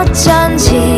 어쩐지